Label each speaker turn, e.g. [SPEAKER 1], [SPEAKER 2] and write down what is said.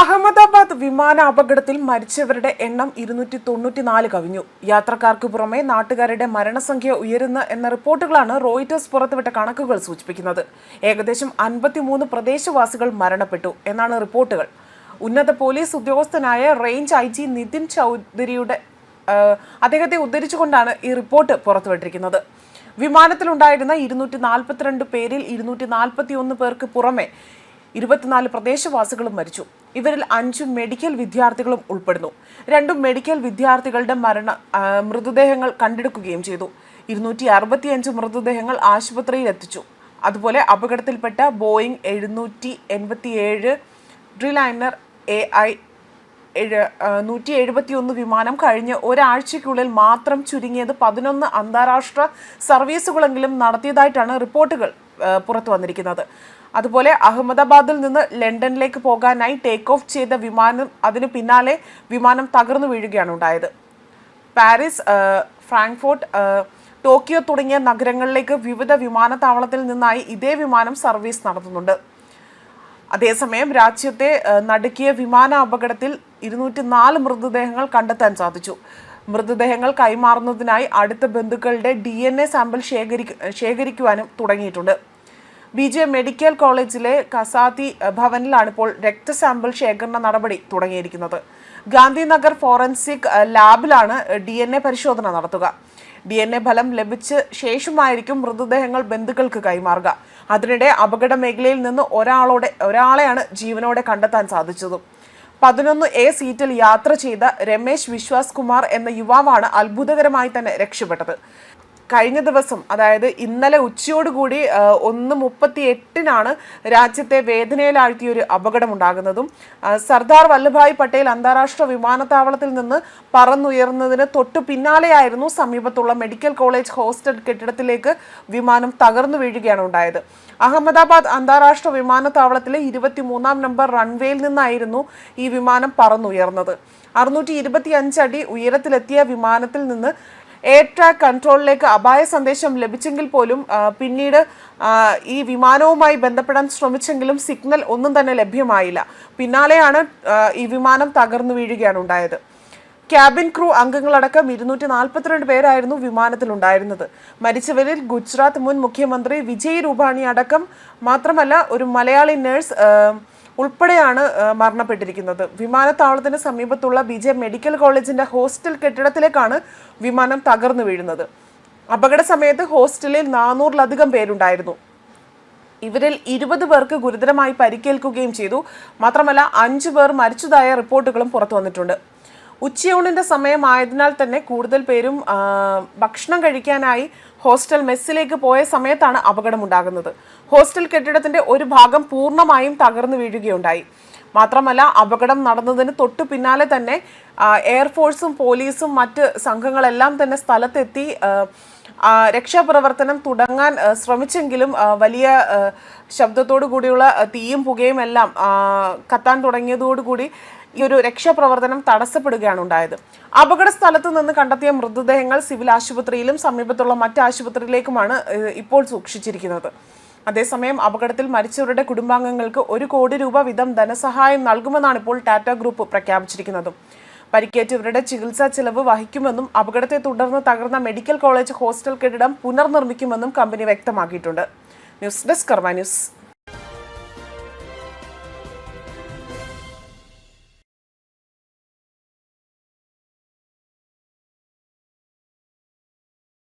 [SPEAKER 1] അഹമ്മദാബാദ് വിമാന അപകടത്തിൽ മരിച്ചവരുടെ എണ്ണം ഇരുന്നൂറ്റി തൊണ്ണൂറ്റിനാല് കവിഞ്ഞു. യാത്രക്കാർക്ക് പുറമെ നാട്ടുകാരുടെ മരണസംഖ്യ ഉയരുന്ന എന്ന റിപ്പോർട്ടുകളാണ് റോയിറ്റേഴ്സ് പുറത്തുവിട്ട കണക്കുകൾ സൂചിപ്പിക്കുന്നത്. ഏകദേശം അൻപത്തിമൂന്ന് പ്രദേശവാസികൾ മരണപ്പെട്ടു എന്നാണ് റിപ്പോർട്ടുകൾ. ഉന്നത പോലീസ് ഉദ്യോഗസ്ഥനായ റേഞ്ച് ഐ ജി നിതിൻ ചൗധരിയുടെ അദ്ദേഹത്തെ ഉദ്ധരിച്ചുകൊണ്ടാണ് ഈ റിപ്പോർട്ട് പുറത്തുവിട്ടിരിക്കുന്നത്. വിമാനത്തിലുണ്ടായിരുന്ന ഇരുന്നൂറ്റി നാൽപ്പത്തിരണ്ട് പേരിൽ ഇരുന്നൂറ്റി നാൽപ്പത്തി ഒന്ന് പേർക്ക് പുറമെ ഇരുപത്തിനാല് പ്രദേശവാസികളും മരിച്ചു. ഇവരിൽ അഞ്ചു മെഡിക്കൽ വിദ്യാർത്ഥികളും ഉൾപ്പെടുന്നു. രണ്ടും മെഡിക്കൽ വിദ്യാർത്ഥികളുടെ മരണ മൃതദേഹങ്ങൾ കണ്ടെടുക്കുകയും ചെയ്തു. ഇരുന്നൂറ്റി അറുപത്തിയഞ്ച് മൃതദേഹങ്ങൾ ആശുപത്രിയിൽ എത്തിച്ചു അതുപോലെ അപകടത്തിൽപ്പെട്ട ബോയിങ് എഴുന്നൂറ്റി എൺപത്തിയേഴ് ഡ്രിലൈനർ എ ഐ നൂറ്റി എഴുപത്തി ഒന്ന് വിമാനം കഴിഞ്ഞ് ഒരാഴ്ചയ്ക്കുള്ളിൽ മാത്രം ചുരുങ്ങിയത് പതിനൊന്ന് അന്താരാഷ്ട്ര സർവീസുകളെങ്കിലും നടത്തിയതായിട്ടാണ് റിപ്പോർട്ടുകൾ പുറത്തു വന്നിരിക്കുന്നത്. അതുപോലെ അഹമ്മദാബാദിൽ നിന്ന് ലണ്ടനിലേക്ക് പോകാനായി ടേക്ക് ഓഫ് ചെയ്ത വിമാനം അതിന് പിന്നാലെ വിമാനം തകർന്നു വീഴുകയാണ് ഉണ്ടായത്. പാരീസ് ഫ്രാങ്ക്ഫോർട്ട് ടോക്കിയോ തുടങ്ങിയ നഗരങ്ങളിലേക്ക് വിവിധ വിമാനത്താവളത്തിൽ നിന്നായി ഇതേ വിമാനം സർവീസ് നടത്തുന്നുണ്ട്. അതേസമയം രാജ്യത്തെ നടുക്കിയ വിമാന അപകടത്തിൽ ഇരുന്നൂറ്റി നാല് മൃതദേഹങ്ങൾ കണ്ടെത്താൻ സാധിച്ചു. മൃതദേഹങ്ങൾ കൈമാറുന്നതിനായി അടുത്ത ബന്ധുക്കളുടെ ഡി എൻ എ സാമ്പിൾ ശേഖരിക്ക ശേഖരിക്കുവാനും തുടങ്ങിയിട്ടുണ്ട്. ബി ജെ മെഡിക്കൽ കോളേജിലെ കസാതി ഭവനിലാണ് ഇപ്പോൾ രക്ത സാമ്പിൾ ശേഖരണ നടപടി തുടങ്ങിയിരിക്കുന്നത്. ഗാന്ധിനഗർ ഫോറൻസിക് ലാബിലാണ് ഡി പരിശോധന നടത്തുക. ഡി എൻ എ ഫലം ലഭിച്ച ശേഷമായിരിക്കും മൃതദേഹങ്ങൾ ബന്ധുക്കൾക്ക് കൈമാറുക. അതിനിടെ അപകട മേഖലയിൽ നിന്ന് ഒരാളോടെ ഒരാളെയാണ് ജീവനോടെ കണ്ടെത്താൻ സാധിച്ചത്. പതിനൊന്ന് എ സീറ്റിൽ യാത്ര ചെയ്ത രമേശ് വിശ്വാസ് കുമാർ എന്ന യുവാവാണ് അത്ഭുതകരമായി തന്നെ രക്ഷപ്പെട്ടത്. കഴിഞ്ഞ ദിവസം അതായത് ഇന്നലെ ഉച്ചയോടുകൂടി ഒന്ന് മുപ്പത്തി എട്ടിനാണ് രാജ്യത്തെ വേദനയിലാഴ്ത്തിയ ഒരു അപകടമുണ്ടാകുന്നതും സർദാർ വല്ലഭായ് പട്ടേൽ അന്താരാഷ്ട്ര വിമാനത്താവളത്തിൽ നിന്ന് പറന്നുയർന്നതിന് തൊട്ടു പിന്നാലെയായിരുന്നു സമീപത്തുള്ള മെഡിക്കൽ കോളേജ് ഹോസ്റ്റൽ കെട്ടിടത്തിലേക്ക് വിമാനം തകർന്നു വീഴുകയാണ് ഉണ്ടായത്. അഹമ്മദാബാദ് അന്താരാഷ്ട്ര വിമാനത്താവളത്തിലെ ഇരുപത്തിമൂന്നാം നമ്പർ റൺവേയിൽ നിന്നായിരുന്നു ഈ വിമാനം പറന്നുയർന്നത്. അറുന്നൂറ്റി ഇരുപത്തി അഞ്ചടി ഉയരത്തിലെത്തിയ വിമാനത്തിൽ നിന്ന് എയർ ട്രാക്ക് കൺട്രോളിലേക്ക് അപായ സന്ദേശം ലഭിച്ചെങ്കിൽ പോലും പിന്നീട് ഈ വിമാനവുമായി ബന്ധപ്പെടാൻ ശ്രമിച്ചെങ്കിലും സിഗ്നൽ ഒന്നും തന്നെ ലഭ്യമായില്ല. പിന്നാലെയാണ് ഈ വിമാനം തകർന്നു വീഴുകയാണ് ഉണ്ടായത്. ക്യാബിൻ ക്രൂ അംഗങ്ങളടക്കം ഇരുന്നൂറ്റി നാൽപ്പത്തിരണ്ട് പേരായിരുന്നു വിമാനത്തിലുണ്ടായിരുന്നത്. മരിച്ചവരിൽ ഗുജറാത്ത് മുൻ മുഖ്യമന്ത്രി വിജയ് രൂപാണി അടക്കം മാത്രമല്ല ഒരു മലയാളി നഴ്സ് ഉൾപ്പെടെയാണ് മരണപ്പെട്ടിരിക്കുന്നത്. വിമാനത്താവളത്തിന് സമീപത്തുള്ള ബി ജെ മെഡിക്കൽ കോളേജിന്റെ ഹോസ്റ്റൽ കെട്ടിടത്തിലേക്കാണ് വിമാനം തകർന്നു വീഴുന്നത്. അപകട സമയത്ത് ഹോസ്റ്റലിൽ നാനൂറിലധികം പേരുണ്ടായിരുന്നു. ഇവരിൽ ഇരുപത് പേർക്ക് ഗുരുതരമായി പരിക്കേൽക്കുകയും ചെയ്തു. മാത്രമല്ല അഞ്ചു പേർ മരിച്ചതായ റിപ്പോർട്ടുകളും പുറത്തു വന്നിട്ടുണ്ട്. ഉച്ചയൂണിന്റെ സമയമായതിനാൽ തന്നെ കൂടുതൽ പേരും ഭക്ഷണം കഴിക്കാനായി ഹോസ്റ്റൽ മെസ്സിലേക്ക് പോയ സമയത്താണ് അപകടമുണ്ടാകുന്നത്. ഹോസ്റ്റൽ കെട്ടിടത്തിന്റെ ഒരു ഭാഗം പൂർണമായും തകർന്നു വീഴുകയുണ്ടായി. മാത്രമല്ല അപകടം നടന്നതിന് തൊട്ടു പിന്നാലെ തന്നെ എയർഫോഴ്സും പോലീസും മറ്റ് സംഘങ്ങളെല്ലാം തന്നെ സ്ഥലത്തെത്തി രക്ഷാപ്രവർത്തനം തുടങ്ങാൻ ശ്രമിച്ചെങ്കിലും വലിയ ശബ്ദത്തോടു കൂടിയുള്ള തീയും പുകയും എല്ലാം കത്താൻ തുടങ്ങിയതോടുകൂടി ഈ ഒരു രക്ഷാപ്രവർത്തനം തടസ്സപ്പെടുകയാണ് ഉണ്ടായത്. അപകട സ്ഥലത്ത് നിന്ന് കണ്ടെത്തിയ മൃതദേഹങ്ങൾ സിവിൽ ആശുപത്രിയിലും സമീപത്തുള്ള മറ്റ് ആശുപത്രിയിലേക്കുമാണ് ഇപ്പോൾ സൂക്ഷിച്ചിരിക്കുന്നത്. അതേസമയം അപകടത്തിൽ മരിച്ചവരുടെ കുടുംബാംഗങ്ങൾക്ക് ഒരു കോടി രൂപ വീതം ധനസഹായം നൽകുമെന്നാണ് ഇപ്പോൾ ടാറ്റ ഗ്രൂപ്പ് പ്രഖ്യാപിച്ചിരിക്കുന്നതും. പരിക്കേറ്റവരുടെ ചികിത്സാ ചെലവ് വഹിക്കുമെന്നും അപകടത്തെ തുടർന്ന് തകർന്ന മെഡിക്കൽ കോളേജ് ഹോസ്റ്റൽ കെട്ടിടം പുനർനിർമ്മിക്കുമെന്നും കമ്പനി വ്യക്തമാക്കിയിട്ടുണ്ട്. News desk Karma news.